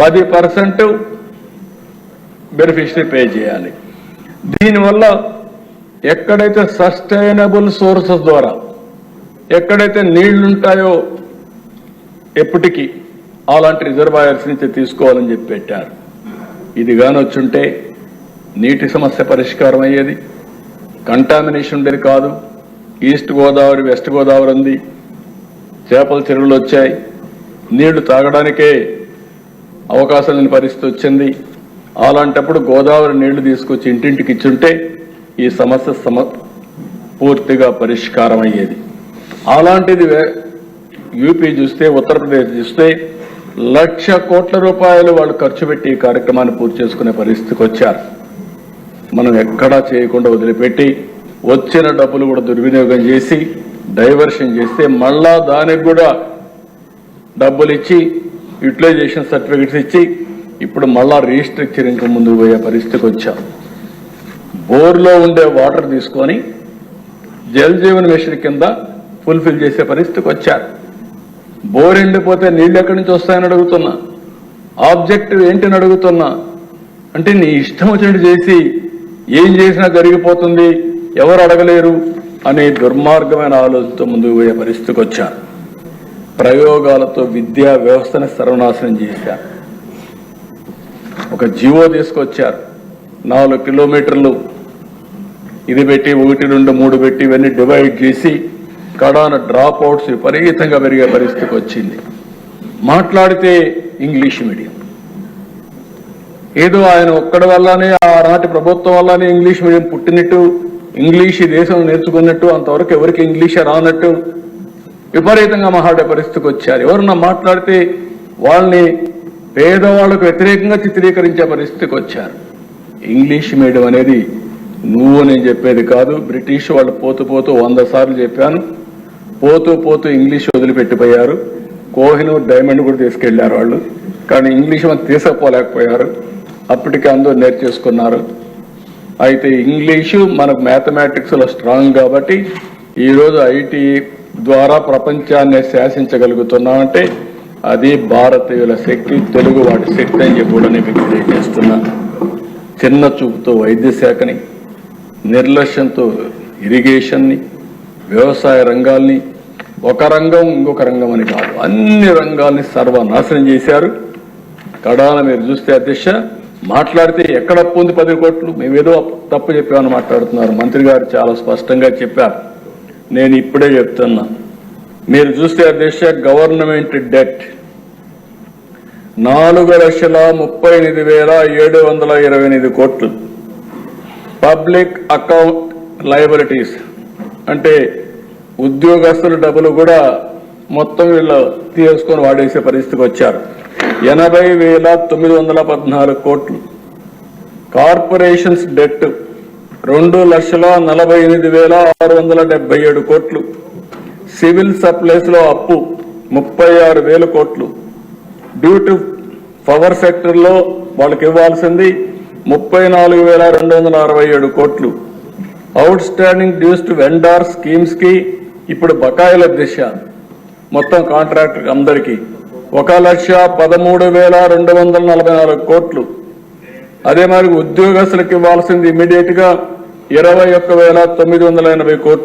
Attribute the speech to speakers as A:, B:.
A: పది percent beneficiary pay చేయాలి. దీనివల్ల ఎక్కడైతే సస్టైనబుల్ సోర్సెస్ ద్వారా ఎక్కడైతే నీళ్ళుంటాయో ఎప్పటికీ అలాంటి రిజర్వాయర్స్ నుంచి తీసుకోవాలని చెప్పి పెట్టారు. ఇది కానొచ్చుంటే నీటి సమస్య పరిష్కారం అయ్యేది. కంటామినేషన్ ఉండేది కాదు. ఈస్ట్ గోదావరి వెస్ట్ గోదావరి ఉంది చేపల చెరువులు వచ్చాయి నీళ్ళు తాగడానికే అవకాశం లేని పరిస్థితి వచ్చింది. అలాంటప్పుడు గోదావరి నీళ్ళు తీసుకొచ్చి ఇంటింటికి ఇచ్చుంటే ఈ సమస్య సమ పూర్తిగా పరిష్కారం అయ్యేది అలాంటిది వే- యూపీ చూస్తే ఉత్తరప్రదేశ్ చూస్తే లక్ష కోట్ల రూపాయలు వాళ్ళు ఖర్చు పెట్టి ఈ కార్యక్రమాన్ని పూర్తి చేసుకునే పరిస్థితికి వచ్చారు. మనం ఎక్కడా చేయకుండా వదిలిపెట్టి వచ్చిన డబ్బులు కూడా దుర్వినియోగం చేసి డైవర్షన్ చేస్తే మళ్ళా దానికి కూడా డబ్బులు ఇచ్చి యూటిలైజేషన్ సర్టిఫికెట్స్ ఇచ్చి ఇప్పుడు మళ్ళా ఇంకా ముందుకు పోయే పరిస్థితికి వచ్చాం. బోర్లో ఉండే వాటర్ తీసుకొని జల్ జీవన్ మిషన్ కింద ఫుల్ఫిల్ చేసే పరిస్థితికి వచ్చారు బోర్ ఎండిపోతే నీళ్ళు ఎక్కడి నుంచి వస్తాయని అడుగుతున్నా. ఆబ్జెక్టివ్ ఏంటని అడుగుతున్నా. అంటే నీ ఇష్టం వచ్చినట్టు చేసి ఏం చేసినా జరిగిపోతుంది ఎవరు అడగలేరు అనే దుర్మార్గమైన ఆలోచనతో ముందుకు పోయే పరిస్థితికి వచ్చారు ప్రయోగాలతో విద్యా వ్యవస్థను సర్వనాశనం చేశారు. ఒక జీవో తీసుకొచ్చారు. నాలుగు కిలోమీటర్లు. ఇది పెట్టి ఒకటి రెండు మూడు పెట్టి ఇవన్నీ డివైడ్ చేసి కడాన డ్రాప్ అవుట్స్ విపరీతంగా పెరిగే పరిస్థితికి వచ్చింది. మాట్లాడితే ఇంగ్లీష్ మీడియం. ఏదో ఆయన ఒక్కడి వల్లనే ఆనాటి ప్రభుత్వం వల్లనే ఇంగ్లీష్ మీడియం పుట్టినట్టు ఇంగ్లీష్ దేశం నేర్చుకున్నట్టు అంతవరకు ఎవరికి ఇంగ్లీషే రానట్టు విపరీతంగా మాట్లాడే పరిస్థితికి వచ్చారు. ఎవరన్నా మాట్లాడితే వాళ్ళని పేదవాళ్ళకు వ్యతిరేకంగా చిత్రీకరించే పరిస్థితికి వచ్చారు. ఇంగ్లీష్ మీడియం అనేది నువ్వు నేను చెప్పేది కాదు బ్రిటిష్ వాళ్ళు పోతూ పోతూ వంద సార్లు చెప్పాను. పోతూ పోతూ ఇంగ్లీష్ వదిలిపెట్టిపోయారు. కోహినూర్ డైమండ్ కూడా తీసుకెళ్ళారు వాళ్ళు. కానీ ఇంగ్లీష్ మనం తీసుకుపోలేకపోయారు అప్పటికే అందరూ నేర్చేసుకున్నారు. అయితే ఇంగ్లీషు మనకు మ్యాథమెటిక్స్లో స్ట్రాంగ్ కాబట్టి ఈరోజు ఐటీ ద్వారా ప్రపంచాన్ని శాసించగలుగుతున్నామంటే అది భారతీయుల శక్తి తెలుగు వాటి శక్తి అని చెప్పి మీకు తెలియజేస్తున్నా చిన్న చూపుతో వైద్య శాఖని నిర్లక్ష్యంతో ఇరిగేషన్ని వ్యవసాయ రంగాల్ని ఒక రంగం ఇంకొక రంగం అని కాదు అన్ని రంగాల్ని సర్వనాశనం చేశారు. కడాల మీరు చూస్తే అధ్యక్ష మాట్లాడితే ఎక్కడ అప్పు ఉంది పది కోట్లు? మేమేదో తప్పు చెప్పామని మాట్లాడుతున్నారు. మంత్రి గారు చాలా స్పష్టంగా చెప్పారు. నేను ఇప్పుడే చెప్తున్నా. మీరు చూస్తే అధ్యక్ష గవర్నమెంట్ డెట్. నాలుగు లక్షల ముప్పై ఎనిమిది వేల ఏడు వందల ఇరవై ఎనిమిది కోట్లు. Public account liabilities. అంటే ఉద్యోగస్తుల డబ్బులు కూడా మొత్తం వీళ్ళు తీసుకొని వాడేసే పరిస్థితికి వచ్చారు. ఎనభై వేల తొమ్మిది వందల పద్నాలుగు కోట్లు. కార్పొరేషన్స్ డెట్ రెండు లక్షల నలభై ఎనిమిది వేల ఆరు వందల డెబ్బై ఏడు కోట్లు. సివిల్ సప్లైస్లో అప్పు ముప్పై ఆరు వేల కోట్లు. డ్యూటీ పవర్ సెక్టర్లో వాళ్ళకి ఇవ్వాల్సింది ముప్పై నాలుగు వేల రెండు వందల అరవై ఏడు కోట్లు. Outstanding dues to vendor స్కీమ్స్కి ఇప్పుడు బకాయిల దిశ. మొత్తం కాంట్రాక్టర్ అందరికీ. ఒక లక్ష పదమూడు వేల రెండు వందల నలభై నాలుగు కోట్లు. అదే మరి ఉద్యోగస్తులకు ఇవ్వాల్సింది ఇమీడియట్గా ఇరవై ఒక్క వేల తొమ్మిది వందల ఎనభై కోట్లు.